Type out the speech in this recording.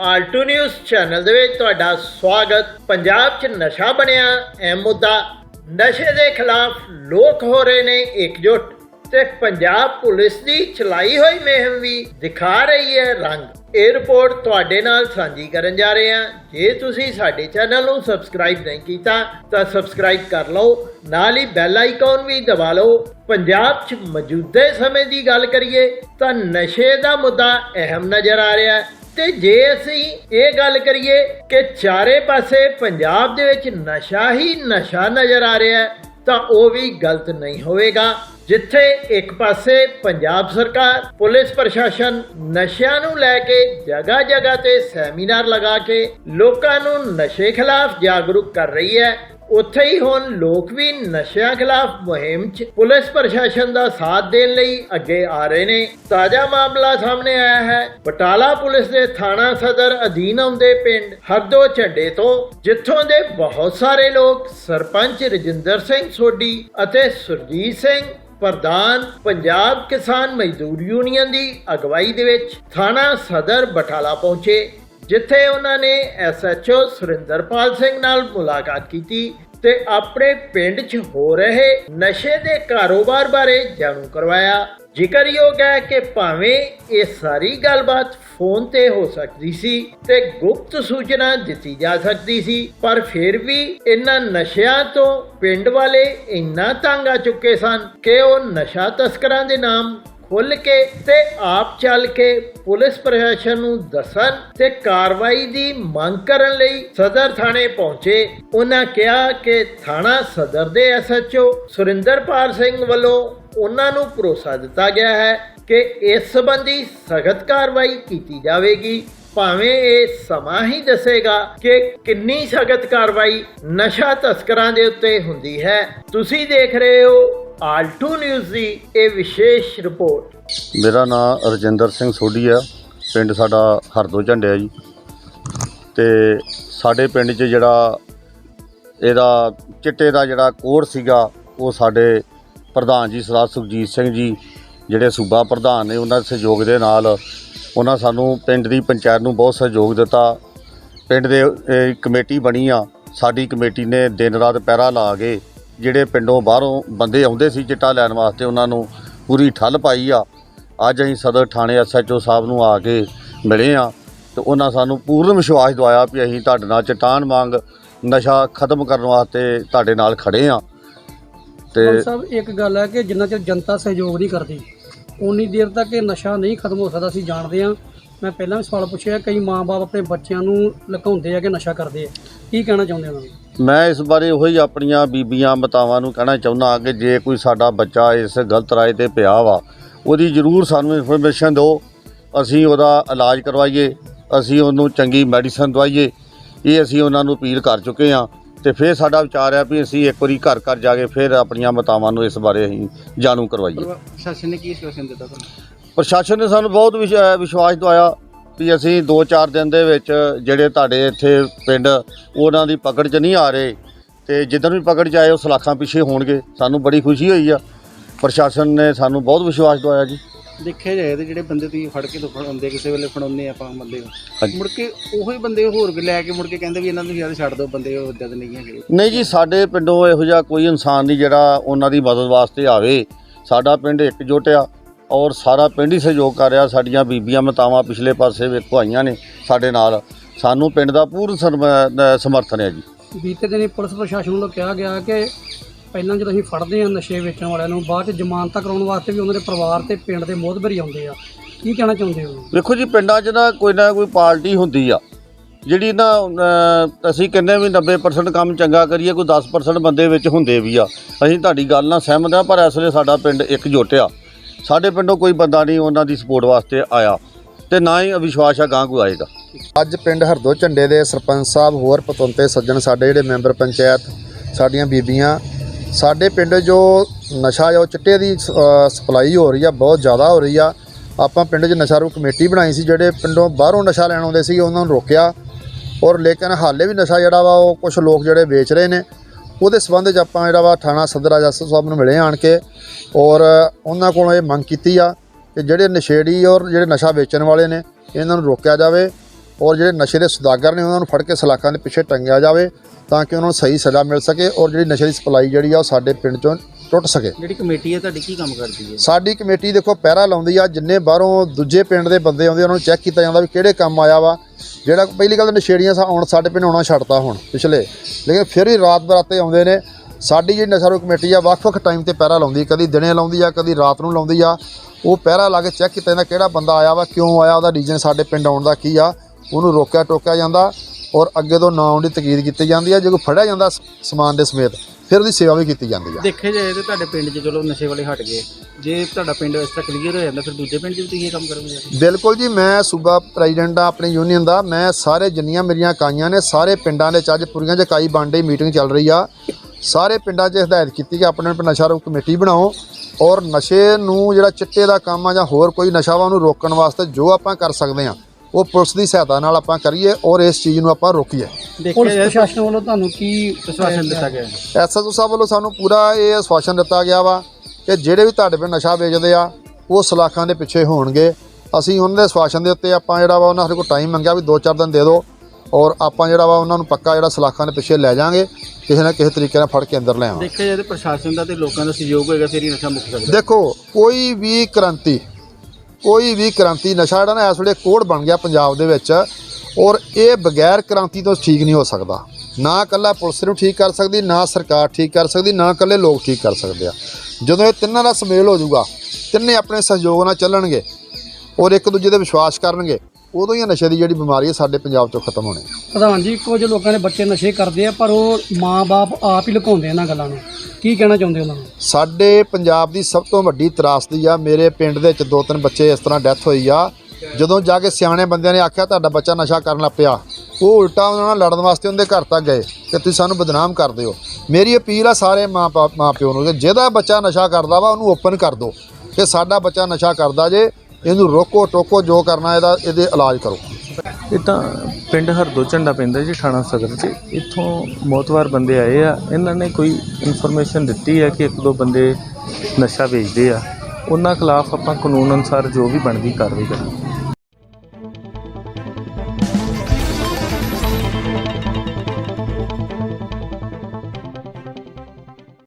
Alt news channel ਦੇ ਵਿੱਚ ਤੁਹਾਡਾ ਸਵਾਗਤ। ਪੰਜਾਬ 'ਚ ਨਸ਼ਾ ਬਣਿਆ ਅਹਿਮ ਮੁੱਦਾ ਨਸ਼ੇ ਦੇ ਖਿਲਾਫ ਲੋਕ ਹੋ ਰਹੇ ਨੇ ਇਕਜੁੱਟ ਤੇ ਪੰਜਾਬ ਪੁਲਿਸ ਦੀ ਚਲਾਈ ਹੋਈ ਮੁਹਿੰਮ ਵੀ ਦਿਖਾ ਰਹੀ ਹੈ ਰੰਗ। ਇਹ ਰਿਪੋਰਟ ਤੁਹਾਡੇ ਨਾਲ ਸਾਂਝੀ ਕਰਨ ਜਾ ਰਹੇ ਹਾਂ। ਜੇ ਤੁਸੀਂ ਸਾਡੇ ਚੈਨਲ ਨੂੰ ਸਬਸਕ੍ਰਾਈਬ ਨਹੀਂ ਕੀਤਾ, ਤਾਂ ਸਬਸਕ੍ਰਾਈਬ ਕਰ ਲਓ, ਨਾਲ ਹੀ ਬੈਲ ਆਈਕਨ ਵੀ ਦਬਾ ਲਓ। ਪੰਜਾਬ 'ਚ ਮੌਜੂਦੇ ਸਮੇਂ ਦੀ ਗੱਲ ਕਰੀਏ, ਤਾਂ ਨਸ਼ੇ ਦਾ ਮੁੱਦਾ ਅਹਿਮ ਨਜ਼ਰ ਆ ਰਿਹਾ ਹੈ। ਤੇ ਜੇ ਅਸੀਂ ਇਹ ਗੱਲ ਕਰੀਏ ਕਿ ਚਾਰੇ ਪਾਸੇ ਪੰਜਾਬ ਦੇ ਵਿੱਚ ਨਸ਼ਾ ਹੀ ਨਸ਼ਾ ਨਜ਼ਰ ਆ ਰਿਹਾ ਹੈ, ਤਾਂ ਉਹ ਵੀ ਗਲਤ ਨਹੀਂ ਹੋਵੇਗਾ। ਜਿੱਥੇ ਇੱਕ ਪਾਸੇ ਪੰਜਾਬ ਸਰਕਾਰ, ਪੁਲਿਸ ਪ੍ਰਸ਼ਾਸਨ ਨਸ਼ਿਆਂ ਨੂੰ ਲੈ ਕੇ ਜਗ੍ਹਾ ਜਗ੍ਹਾ ਤੇ ਸੈਮੀਨਾਰ ਲਗਾ ਕੇ ਲੋਕਾਂ ਨੂੰ ਨਸ਼ੇ ਖਿਲਾਫ ਜਾਗਰੂਕ ਕਰ ਰਹੀ ਹੈ ਉੱਥੇ ਹੀ ਹੁਣ ਲੋਕ ਵੀ ਨਸ਼ਿਆਂ ਖਿਲਾਫ ਮੁਹਿੰਮ 'ਚ ਪੁਲਿਸ ਪ੍ਰਸ਼ਾਸਨ ਦਾ ਸਾਥ ਦੇਣ ਲਈ ਅੱਗੇ ਆ ਰਹੇ ਨੇ। ਤਾਜ਼ਾ ਮਾਮਲਾ ਸਾਹਮਣੇ ਆਇਆ ਹੈ। ਬਟਾਲਾ ਪੁਲਿਸ ਦੇ ਥਾਣਾ ਸਦਰ ਅਧੀਨ ਆਉਂਦੇ ਪਿੰਡ ਹਰਦੋ ਝੰਡੇ ਤੋਂ, ਜਿੱਥੋਂ ਦੇ ਬਹੁਤ ਸਾਰੇ ਲੋਕ ਸਰਪੰਚ ਰਜਿੰਦਰ ਸਿੰਘ ਸੋਢੀ ਅਤੇ ਸੁਰਜੀਤ ਸਿੰਘ ਪ੍ਰਧਾਨ ਪੰਜਾਬ ਕਿਸਾਨ ਮਜ਼ਦੂਰ ਯੂਨੀਅਨ ਦੀ ਅਗਵਾਈ ਦੇ ਵਿੱਚ ਥਾਣਾ ਸਦਰ ਬਟਾਲਾ ਪਹੁੰਚੇ। ਜਿੱਥੇ ਉਹਨਾਂ ਨੇ ਐਸਐਚਓ ਸੁਰਿੰਦਰਪਾਲ ਸਿੰਘ ਨਾਲ ਮੁਲਾਕਾਤ ਕੀਤੀ ਤੇ ਆਪਣੇ ਪਿੰਡ 'ਚ ਹੋ ਰਹੇ ਨਸ਼ੇ ਦੇ ਕਾਰੋਬਾਰ ਬਾਰੇ ਜਾਣੂ ਕਰਵਾਇਆ। ਜ਼ਿਕਰਯੋਗ ਹੈ ਕਿ ਭਾਵੇਂ ਇਹ ਸਾਰੀ ਗੱਲਬਾਤ ਫੋਨ ਤੇ ਹੋ ਸਕਦੀ ਸੀ ਤੇ ਗੁਪਤ ਸੂਚਨਾ ਦਿੱਤੀ ਜਾ ਸਕਦੀ ਸੀ, ਪਰ ਫਿਰ ਵੀ ਇਹਨਾਂ ਨਸ਼ਿਆਂ ਤੋਂ ਪਿੰਡ ਵਾਲੇ ਇੰਨਾ ਤੰਗ ਆ ਚੁੱਕੇ ਸਨ ਕਿ ਉਹ ਨਸ਼ਾ ਤਸਕਰਾਂ ਦੇ ਨਾਮ ਖੁੱਲ ਕੇ ਤੇ ਆਪ ਚੱਲ ਕੇ ਪੁਲਿਸ ਪ੍ਰਸ਼ਾਸਨ ਨੂੰ ਦੱਸਣ ਤੇ ਕਾਰਵਾਈ ਦੀ ਮੰਗ ਕਰਨ ਲਈ ਸਦਰ ਥਾਣੇ ਪਹੁੰਚੇ। ਉਹਨਾਂ ਕਿਹਾ ਕਿ ਥਾਣਾ ਸਦਰ ਦੇ ਐਸਐਚਓ ਸੁਰਿੰਦਰਪਾਲ ਸਿੰਘ ਵੱਲੋਂ ਉਹਨਾਂ ਨੂੰ ਭਰੋਸਾ ਦਿੱਤਾ ਗਿਆ ਹੈ ਕਿ ਇਸ ਸੰਬੰਧੀ ਸਖਤ ਕਾਰਵਾਈ ਕੀਤੀ ਜਾਵੇਗੀ। ਭਾਵੇਂ ਇਹ ਸਮਾਂ ਹੀ ਦੱਸੇਗਾ ਕਿ ਕਿੰਨੀ ਸਖਤ ਕਾਰਵਾਈ ਨਸ਼ਾ ਤਸਕਰਾਂ ਦੇ ਉੱਤੇ ਹੁੰਦੀ ਹੈ। ਤੁਸੀਂ ਦੇਖ ਰਹੇ ਹੋ ਆਲਟੂ ਨਿਊਜ਼ ਦੀ ਇਹ ਵਿਸ਼ੇਸ਼ ਰਿਪੋਰਟ। ਮੇਰਾ ਨਾਮ ਰਜਿੰਦਰ ਸਿੰਘ ਸੋਢੀ ਆ। ਪਿੰਡ ਸਾਡਾ ਹਰਦੋ ਝੰਡੇ ਆ ਜੀ। ਤੇ ਸਾਡੇ ਪਿੰਡ 'ਚ ਜਿਹੜਾ ਇਹਦਾ ਚਿੱਟੇ ਦਾ ਜਿਹੜਾ ਕੋਡ ਸੀਗਾ, ਉਹ ਸਾਡੇ ਪ੍ਰਧਾਨ ਜੀ ਸਰਦਾਰ ਸੁਖਜੀਤ ਸਿੰਘ ਜੀ, ਜਿਹੜੇ ਸੂਬਾ ਪ੍ਰਧਾਨ ਨੇ, ਉਹਨਾਂ ਦੇ ਸਹਿਯੋਗ ਦੇ ਨਾਲ ਉਹਨਾਂ ਸਾਨੂੰ ਪਿੰਡ ਦੀ ਪੰਚਾਇਤ ਨੂੰ ਬਹੁਤ ਸਹਿਯੋਗ ਦਿੱਤਾ। ਪਿੰਡ ਦੇ ਇਹ ਕਮੇਟੀ ਬਣੀ ਆ। ਸਾਡੀ ਕਮੇਟੀ ਨੇ ਦਿਨ ਰਾਤ ਪਹਿਰਾ ਲਾ ਕੇ ਜਿਹੜੇ ਪਿੰਡੋਂ ਬਾਹਰੋਂ ਬੰਦੇ ਆਉਂਦੇ ਸੀ ਚਿੱਟਾ ਲੈਣ ਵਾਸਤੇ, ਉਹਨਾਂ ਨੂੰ ਪੂਰੀ ਠੱਲ ਪਾਈ ਆ। ਅੱਜ ਅਸੀਂ ਸਦਰ ਥਾਣੇ ਐਸਐਚਓ ਸਾਹਿਬ ਨੂੰ ਆ ਕੇ ਮਿਲੇ ਆ ਤੇ ਉਹਨਾਂ ਸਾਨੂੰ ਪੂਰਨ ਵਿਸ਼ਵਾਸ ਦਵਾਇਆ ਵੀ ਅਸੀਂ ਤੁਹਾਡੇ ਨਾਲ ਚਟਾਨ ਮੰਗ ਨਸ਼ਾ ਖਤਮ ਕਰਨ ਵਾਸਤੇ ਤੁਹਾਡੇ ਨਾਲ ਖੜੇ ਆ। ਤੇ ਸਾਹਿਬ ਇੱਕ ਗੱਲ ਹੈ ਕਿ ਜਿੰਨਾ ਚਿਰ ਜਨਤਾ ਸਹਿਯੋਗ ਨਹੀਂ ਕਰਦੀ ਉਨੀ ਦੇਰ ਤੱਕ ਇਹ ਨਸ਼ਾ ਨਹੀਂ ਖਤਮ ਹੋ ਸਕਦਾ ਅਸੀਂ ਜਾਣਦੇ ਹਾਂ। ਮੈਂ ਪਹਿਲਾਂ ਵੀ ਸਵਾਲ ਪੁੱਛਿਆ, ਕਈ ਮਾਪੇ ਆਪਣੇ ਬੱਚਿਆਂ ਨੂੰ ਲੁਕਾਉਂਦੇ ਆ ਕਿ ਨਸ਼ਾ ਕਰਦੇ ਆ। ਕੀ ਕਹਿਣਾ ਚਾਹੁੰਦੇ ਉਹਨਾਂ ਨੂੰ ਮੈਂ ਇਸ ਬਾਰੇ ਉਹੀ ਆਪਣੀਆਂ ਬੀਬੀਆਂ ਮਾਤਾਵਾਂ ਨੂੰ ਕਹਿਣਾ ਚਾਹੁੰਦਾ ਕਿ ਜੇ ਕੋਈ ਸਾਡਾ ਬੱਚਾ ਇਸ ਗਲਤ ਰਾਏ ਤੇ ਪਿਆ ਵਾ ਉਹਦੀ ਜ਼ਰੂਰ ਸਾਨੂੰ ਇਨਫੋਰਮੇਸ਼ਨ ਦਿਓ। ਅਸੀਂ ਉਹਦਾ ਇਲਾਜ ਕਰਵਾਈਏ ਅਸੀਂ ਉਹਨੂੰ ਚੰਗੀ ਮੈਡੀਸਨ ਦਵਾਈਏ ਇਹ ਅਸੀਂ ਉਹਨਾਂ ਨੂੰ ਅਪੀਲ ਕਰ ਚੁੱਕੇ ਹਾਂ ਤੇ ਫਿਰ ਸਾਡਾ ਵਿਚਾਰ ਹੈ ਵੀ ਅਸੀਂ ਇੱਕ ਵਾਰੀ ਘਰ ਘਰ ਜਾ ਕੇ ਫਿਰ ਆਪਣੀਆਂ ਮਾਤਾਵਾਂ ਨੂੰ ਇਸ ਬਾਰੇ ਅਸੀਂ ਜਾਣੂ ਕਰਵਾਈਏ। ਪ੍ਰਸ਼ਾਸਨ ਨੇ ਕੀ ਸੋਚਣ ਦਿੱਤਾ ਤੁਹਾਨੂੰ? ਪ੍ਰਸ਼ਾਸਨ ਨੇ ਸਾਨੂੰ ਬਹੁਤ ਵਿਸ਼ਵਾਸ ਦਵਾਇਆ। ਵੀ ਅਸੀਂ 2-4 ਦਿਨ ਦੇ ਵਿੱਚ ਜਿਹੜੇ ਤੁਹਾਡੇ ਇੱਥੇ ਪਿੰਡ ਉਹਨਾਂ ਦੀ ਪਕੜ 'ਚ ਨਹੀਂ ਆ ਰਹੇ। ਤੇ ਜਿੱਦਣ ਵੀ ਪਕੜ 'ਚ ਆਏ ਉਹ ਸਲਾਖਾਂ ਪਿੱਛੇ ਹੋਣਗੇ। ਸਾਨੂੰ ਬੜੀ ਖੁਸ਼ੀ ਹੋਈ ਆ। ਪ੍ਰਸ਼ਾਸਨ ਨੇ ਸਾਨੂੰ ਬਹੁਤ ਵਿਸ਼ਵਾਸ ਦਵਾਇਆ ਜੀ। ਦੇਖਿਆ ਜਾਏ ਤੇ ਜਿਹੜੇ ਬੰਦੇ ਤੁਸੀਂ ਫੜ ਕੇ ਫੜਾਉਂਦੇ ਕਿਸੇ ਵੇਲੇ ਫੜਾਉਂਦੇ ਆਪਾਂ ਬੰਦੇ। ਮੁੜ ਕੇ ਉਹੀ ਬੰਦੇ ਹੋਰ ਵੀ ਲੈ ਕੇ ਮੁੜ ਕੇ ਕਹਿੰਦੇ ਵੀ ਇਹਨਾਂ ਨੂੰ ਯਾਰ ਛੱਡ ਦਿਓ ਬੰਦੇ ਉਹ ਇਦਾਂ ਦੇ ਨਹੀਂ ਹੈਗੇ। ਨਹੀਂ ਜੀ ਸਾਡੇ ਪਿੰਡੋਂ ਇਹੋ ਜਿਹਾ ਕੋਈ ਇਨਸਾਨ ਨਹੀਂ ਜਿਹੜਾ ਉਹਨਾਂ ਦੀ ਮਦਦ ਵਾਸਤੇ ਆਵੇ। ਸਾਡਾ ਪਿੰਡ ਇਕਜੁੱਟ ਆ। ਔਰ ਸਾਰਾ ਪਿੰਡ ਹੀ ਸਹਿਯੋਗ ਕਰ ਰਿਹਾ ਸਾਡੀਆਂ ਬੀਬੀਆਂ ਮਾਤਾਵਾਂ ਪਿਛਲੇ ਪਾਸੇ ਵੇਖੋ ਆਈਆਂ ਨੇ ਸਾਡੇ ਨਾਲ। ਸਾਨੂੰ ਪਿੰਡ ਦਾ ਪੂਰਨ ਸਮਰਥਨ ਹੈ ਜੀ। ਬੀਤੇ ਦਿਨੀ ਪੁਲਿਸ ਪ੍ਰਸ਼ਾਸਨ ਵੱਲੋਂ ਕਿਹਾ ਗਿਆ ਕਿ ਪਹਿਲਾਂ ਜਦੋਂ ਅਸੀਂ ਫੜਦੇ ਹਾਂ ਨਸ਼ੇ ਵੇਚਣ ਵਾਲਿਆਂ ਨੂੰ ਬਾਅਦ ਚ ਜ਼ਮਾਨਤਾਂ ਕਰਾਉਣ ਵਾਸਤੇ ਵੀ ਉਹਨਾਂ ਦੇ ਪਰਿਵਾਰ ਤੇ ਪਿੰਡ ਦੇ ਮੋਹਤਬਰੀ ਆਉਂਦੇ ਆ। ਕੀ ਕਹਿਣਾ ਚਾਹੁੰਦੇ ਹੋ? ਵੇਖੋ ਜੀ ਪਿੰਡਾਂ 'ਚ ਨਾ ਕੋਈ ਨਾ ਕੋਈ ਪਾਰਟੀ ਹੁੰਦੀ ਆ। ਜਿਹੜੀ ਨਾ ਅਸੀਂ ਕਹਿੰਦੇ ਵੀ 90% ਕੰਮ ਚੰਗਾ ਕਰੀਏ ਕੋਈ 10% ਬੰਦੇ ਵਿੱਚ ਹੁੰਦੇ ਵੀ ਆ। ਅਸੀਂ ਤੁਹਾਡੀ ਗੱਲ ਨਾਲ ਸਹਿਮਤ ਆ ਪਰ ਇਸ ਵੇਲੇ ਸਾਡਾ ਪਿੰਡ ਇਕਜੁੱਟ ਆ। ਸਾਡੇ ਪਿੰਡੋਂ ਕੋਈ ਬੰਦਾ ਨਹੀਂ ਉਹਨਾਂ ਦੀ ਸਪੋਰਟ ਵਾਸਤੇ ਆਇਆ ਤੇ ਨਾ ਹੀ ਅਵਿਸ਼ਵਾਸ ਆ ਗਾਂ ਕੋਈ ਆਏਗਾ ਅੱਜ ਪਿੰਡ ਹਰਦੋ ਝੰਡੇ ਦੇ ਸਰਪੰਚ ਸਾਹਿਬ ਹੋਰ ਪਤਵੰਤੇ ਸੱਜਣ ਸਾਡੇ ਜਿਹੜੇ ਮੈਂਬਰ ਪੰਚਾਇਤ, ਸਾਡੀਆਂ ਬੀਬੀਆਂ, ਸਾਡੇ ਪਿੰਡ ਜੋ ਨਸ਼ਾ ਜੋ ਚਿੱਟੇ ਦੀ ਸਪਲਾਈ ਹੋ ਰਹੀ ਆ, ਬਹੁਤ ਜ਼ਿਆਦਾ ਹੋ ਰਹੀ ਆ। ਆਪਾਂ ਪਿੰਡ 'ਚ ਨਸ਼ਾ ਰੋਕ ਕਮੇਟੀ ਬਣਾਈ ਸੀ, ਜਿਹੜੇ ਪਿੰਡੋਂ ਬਾਹਰੋਂ ਨਸ਼ਾ ਲੈਣ ਆਉਂਦੇ ਸੀ, ਉਹਨਾਂ ਨੂੰ ਰੋਕਿਆ। ਔਰ ਲੇਕਿਨ ਹਾਲੇ ਵੀ ਨਸ਼ਾ ਜਿਹੜਾ ਵਾ, ਉਹ ਕੁਝ ਲੋਕ ਜਿਹੜੇ ਵੇਚ ਰਹੇ ਨੇ। ਉਹਦੇ ਸਬੰਧ 'ਚ ਆਪਾਂ ਜਿਹੜਾ ਵਾ ਥਾਣਾ ਸਦਰ ਰਾਜਸਥ ਸਾਹਿਬ ਨੂੰ ਮਿਲੇ ਆਣ ਕੇ ਔਰ ਉਹਨਾਂ ਕੋਲੋਂ ਇਹ ਮੰਗ ਕੀਤੀ ਆ ਕਿ ਜਿਹੜੇ ਨਸ਼ੇੜੀ ਔਰ ਜਿਹੜੇ ਨਸ਼ਾ ਵੇਚਣ ਵਾਲੇ ਨੇ, ਇਹਨਾਂ ਨੂੰ ਰੋਕਿਆ ਜਾਵੇ ਔਰ ਜਿਹੜੇ ਨਸ਼ੇ ਦੇ ਸੁਦਾਗਰ ਨੇ ਉਹਨਾਂ ਨੂੰ ਫੜ ਕੇ ਸਲਾਖਾਂ ਦੇ ਪਿੱਛੇ ਟੰਗਿਆ ਜਾਵੇ ਤਾਂ ਕਿ ਉਹਨਾਂ ਨੂੰ ਸਹੀ ਸਜ਼ਾ ਮਿਲ ਸਕੇ ਔਰ ਜਿਹੜੀ ਨਸ਼ੇ ਦੀ ਸਪਲਾਈ ਜਿਹੜੀ ਆ ਉਹ ਸਾਡੇ ਪਿੰਡ ਚੋਂ ਟੁੱਟ ਸਕੇ। ਜਿਹੜੀ ਕਮੇਟੀ ਹੈ ਤੁਹਾਡੀ ਕੀ ਕੰਮ ਕਰਦੀ ਹੈ? ਸਾਡੀ ਕਮੇਟੀ ਦੇਖੋ ਪਹਿਰਾ ਲਾਉਂਦੀ ਆ ਜਿੰਨੇ ਬਾਹਰੋਂ ਦੂਜੇ ਪਿੰਡ ਦੇ ਬੰਦੇ ਆਉਂਦੇ ਉਹਨਾਂ ਨੂੰ ਚੈੱਕ ਕੀਤਾ ਜਾਂਦਾ ਵੀ ਕਿਹੜੇ ਕੰਮ ਆਇਆ ਵਾ। ਜਿਹੜਾ ਪਹਿਲੀ ਗੱਲ ਤਾਂ ਨਸ਼ੇੜੀਆਂ ਸਾ ਆਉਣ ਸਾਡੇ ਪਿੰਡ ਆਉਣਾ ਛੱਡਤਾ ਹੁਣ ਪਿਛਲੇ। ਲੇਕਿਨ ਫਿਰ ਵੀ ਰਾਤ ਬਰਾਤੇ ਆਉਂਦੇ ਨੇ। ਸਾਡੀ ਜਿਹੜੀ ਨਸ਼ਾ ਰੋਕ ਕਮੇਟੀ ਆ ਵੱਖ-ਵੱਖ ਟਾਈਮ ਤੇ ਪਹਿਰਾ ਲਾਉਂਦੀ ਕਦੀ ਦਿਨੇ ਲਾਉਂਦੀ ਆ ਕਦੀ ਰਾਤ ਨੂੰ ਲਾਉਂਦੀ ਆ। ਉਹ ਪਹਿਰਾ ਲਾ ਕੇ ਚੈੱਕ ਕੀਤਾ ਜਾਂਦਾ ਕਿਹੜਾ ਬੰਦਾ ਆਇਆ ਵਾ ਕਿਉਂ ਆਇਆ ਉਹਦਾ ਰੀਜਨ ਸਾਡੇ ਪਿੰਡ ਆਉਣ ਦਾ ਕੀ ਆ। ਉਹਨੂੰ ਰੋਕਿਆ ਟੋਕਿਆ ਜਾਂਦਾ ਔਰ ਅੱਗੇ ਤੋਂ ਨਾ ਆਉਣ ਦੀ ਤਕੀਦ ਕੀਤੀ ਜਾਂਦੀ ਆ ਜੇ ਕੋਈ ਫੜਿਆ ਜਾਂਦਾ ਸਮਾਨ ਦੇ ਸਮੇਤ। ਫਿਰ ਉਹਦੀ ਸੇਵਾ ਵੀ ਕੀਤੀ ਜਾਂਦੀ ਆ। ਦੇਖੇ ਜਾਏ ਤੇ ਤੁਹਾਡੇ ਪਿੰਡ 'ਚ ਚਲੋ ਨਸ਼ੇ ਵਾਲੇ ਹਟ ਗਏ। ਜੇ ਤੁਹਾਡਾ ਪਿੰਡ ਇਸ ਤਰ੍ਹਾਂ ਕਲੀਅਰ ਹੋ ਜਾਂਦਾ ਫਿਰ ਦੂਜੇ ਪਿੰਡ 'ਚ ਵੀ ਤੁਸੀਂ ਇਹ ਕੰਮ ਕਰੋਗੇ? ਬਿਲਕੁਲ ਜੀ ਮੈਂ ਸੂਬਾ ਪ੍ਰੈਜ਼ੀਡੈਂਟ ਆ ਆਪਣੀ ਯੂਨੀਅਨ ਦਾ। ਮੈਂ ਸਾਰੇ ਜਿੰਨੀਆਂ ਮੇਰੀਆਂ ਇਕਾਈਆਂ ਨੇ ਸਾਰੇ ਪਿੰਡਾਂ ਦੇ ਚੱਜ ਪੁਰੀਆਂ ਚ ਇਕਾਈ ਬਾਂਡੇ ਮੀਟਿੰਗ ਚੱਲ ਰਹੀ ਆ। ਸਾਰੇ ਪਿੰਡਾਂ 'ਚ ਹਦਾਇਤ ਕੀਤੀ ਕਿ ਆਪਣੇ ਪਿੰਡ ਨਸ਼ਾ ਰੋਕ ਕਮੇਟੀ ਬਣਾਓ। ਔਰ ਨਸ਼ੇ ਨੂੰ ਜਿਹੜਾ ਚਿੱਟੇ ਦਾ ਕੰਮ ਆ ਜਾਂ ਹੋਰ ਕੋਈ ਨਸ਼ਾ ਵਾ ਉਹਨੂੰ ਰੋਕਣ ਵਾਸਤੇ ਜੋ ਆਪਾਂ ਕਰ ਸਕਦੇ ਆ। ਉਹ ਪੁਲਿਸ ਦੀ ਸਹਾਇਤਾ ਨਾਲ ਆਪਾਂ ਕਰੀਏ ਔਰ ਇਸ ਚੀਜ਼ ਨੂੰ ਆਪਾਂ ਰੋਕੀਏ। ਦੇਖਿਆ ਪੁਲਿਸ ਪ੍ਰਸ਼ਾਸਨ ਵੱਲੋਂ ਤੁਹਾਨੂੰ ਕੀ ਵਿਸ਼ਵਾਸਨ ਦਿੱਤਾ ਗਿਆ? ਹੈ। ਐਸਐਸਓ ਸਾਹਿਬ ਵੱਲੋਂ ਸਾਨੂੰ ਪੂਰਾ ਇਹ ਆਸ਼ਵਾਸਨ ਦਿੱਤਾ ਗਿਆ ਵਾ ਕਿ ਜਿਹੜੇ ਵੀ ਤੁਹਾਡੇ ਪਿੰਡ ਨਸ਼ਾ ਵੇਚਦੇ ਆ ਉਹ ਸਲਾਖਾਂ ਦੇ ਪਿੱਛੇ ਹੋਣਗੇ। ਅਸੀਂ ਉਹਨਾਂ ਦੇ ਆਸ਼ਵਾਸਨ ਦੇ ਉੱਤੇ ਆਪਾਂ ਜਿਹੜਾ ਵਾ ਉਹਨਾਂ ਸਾਡੇ ਕੋਲ ਟਾਈਮ ਮੰਗਿਆ ਵੀ 2-4 ਦਿਨ ਦੇ ਦਿਓ ਔਰ ਆਪਾਂ ਜਿਹੜਾ ਵਾ ਉਹਨਾਂ ਨੂੰ ਪੱਕਾ ਜਿਹੜਾ ਸਲਾਖਾਂ ਦੇ ਪਿੱਛੇ ਲੈ ਜਾਾਂਗੇ ਕਿਸੇ ਨਾ ਕਿਸੇ ਤਰੀਕੇ ਨਾਲ ਫੜ ਕੇ ਅੰਦਰ ਲੈ ਆਵਾਂਗੇ। ਦੇਖਿਆ ਤੇ ਪ੍ਰਸ਼ਾਸਨ ਦਾ ਤੇ ਲੋਕਾਂ ਦਾ ਸਹਿਯੋਗ ਹੋਏਗਾ ਫਿਰ ਹੀ ਨਸ਼ਾ ਮੁੱਕ ਸਕਦਾ। ਦੇਖੋ ਕੋਈ ਵੀ ਕ੍ਰਾਂਤੀ ਕੋਈ ਵੀ ਕ੍ਰਾਂਤੀ ਨਸ਼ਾ ਜਿਹੜਾ ਨਾ ਇਸ ਵੇਲੇ ਕੋਡ ਬਣ ਗਿਆ ਪੰਜਾਬ ਦੇ ਵਿੱਚ ਔਰ ਇਹ ਬਗੈਰ ਕ੍ਰਾਂਤੀ ਤੋਂ ਠੀਕ ਨਹੀਂ ਹੋ ਸਕਦਾ। ਨਾ ਇਕੱਲਾ ਪੁਲਿਸ ਨੂੰ ਠੀਕ ਕਰ ਸਕਦੀ, ਨਾ ਸਰਕਾਰ ਠੀਕ ਕਰ ਸਕਦੀ, ਨਾ ਇਕੱਲੇ ਲੋਕ ਠੀਕ ਕਰ ਸਕਦੇ ਆ। ਜਦੋਂ ਇਹ ਤਿੰਨਾਂ ਦਾ ਸਮੇਲ ਹੋ ਜਾਊਗਾ, ਤਿੰਨੇ ਆਪਣੇ ਸਹਿਯੋਗ ਨਾਲ ਚੱਲਣਗੇ ਔਰ ਇੱਕ ਦੂਜੇ ਤੇ ਵਿਸ਼ਵਾਸ ਕਰਨਗੇ ਉਦੋਂ ਹੀ ਇਹ ਨਸ਼ੇ ਦੀ ਜਿਹੜੀ ਬਿਮਾਰੀ ਹੈ ਸਾਡੇ ਪੰਜਾਬ ਚੋਂ ਖਤਮ ਹੋਣੀ। ਪ੍ਰਧਾਨ ਜੀ ਕੁਝ ਲੋਕਾਂ ਦੇ ਬੱਚੇ ਨਸ਼ੇ ਕਰਦੇ ਆ ਪਰ ਉਹ ਮਾਂ-ਬਾਪ ਆਪ ਹੀ ਲੁਕਾਉਂਦੇ ਇਹਨਾਂ ਗੱਲਾਂ ਨੂੰ। ਕੀ ਕਹਿਣਾ ਚਾਹੁੰਦੇ ਉਹਨਾਂ ਨੂੰ? ਸਾਡੇ ਪੰਜਾਬ ਦੀ ਸਭ ਤੋਂ ਵੱਡੀ ਤਰਾਸਦੀ ਆ ਮੇਰੇ ਪਿੰਡ ਦੇ ਵਿੱਚ ਦੋ ਤਿੰਨ ਬੱਚੇ ਇਸ ਤਰ੍ਹਾਂ ਡੈਥ ਹੋਈ ਆ। ਜਦੋਂ ਜਾ ਕੇ ਸਿਆਣੇ ਬੰਦਿਆਂ ਨੇ ਆਖਿਆ ਤੁਹਾਡਾ ਬੱਚਾ ਨਸ਼ਾ ਕਰਨ ਲੱਗ ਪਿਆ। ਉਹ ਉਲਟਾ ਉਹਨਾਂ ਨਾਲ ਲੜਨ ਵਾਸਤੇ ਉਹਦੇ ਘਰ ਤੱਕ ਗਏ ਕਿ ਤੁਸੀਂ ਸਾਨੂੰ ਬਦਨਾਮ ਕਰਦੇ ਹੋ ਮੇਰੀ ਅਪੀਲ ਆ ਸਾਰੇ ਮਾਂ ਪਾ- ਮਾਂ ਪਿਓ ਨੂੰ ਕਿ ਜਿਹਦਾ ਬੱਚਾ ਨਸ਼ਾ ਕਰਦਾ ਵਾ ਉਹਨੂੰ ਓਪਨ ਕਰ ਦਿਓ ਕਿ ਸਾਡਾ ਬੱਚਾ ਨਸ਼ਾ ਕਰਦਾ ਜੇ ਇਹਨੂੰ ਰੋਕੋ, ਟੋਕੋ, ਜੋ ਕਰਨਾ ਇਹਦਾ, ਇਹਦੇ ਇਲਾਜ ਕਰੋ। ਇਹ ਤਾਂ ਪਿੰਡ ਹਰਦੋ ਝੰਡਾ ਪੈਂਦਾ ਜੀ, ਥਾਣਾ ਸਦਰ 'ਚ। ਇੱਥੋਂ ਮੌਤਵਾਰ ਬੰਦੇ ਆਏ ਆ। ਇਹਨਾਂ ਨੇ ਕੋਈ ਇਨਫੋਰਮੇਸ਼ਨ ਦਿੱਤੀ ਹੈ ਕਿ ਇੱਕ ਦੋ ਬੰਦੇ ਨਸ਼ਾ ਵੇਚਦੇ ਆ। ਉਹਨਾਂ ਖਿਲਾਫ ਆਪਾਂ ਕਾਨੂੰਨ ਅਨੁਸਾਰ ਜੋ ਵੀ ਬਣਦੀ ਕਾਰਵਾਈ ਕਰਾਂਗੇ।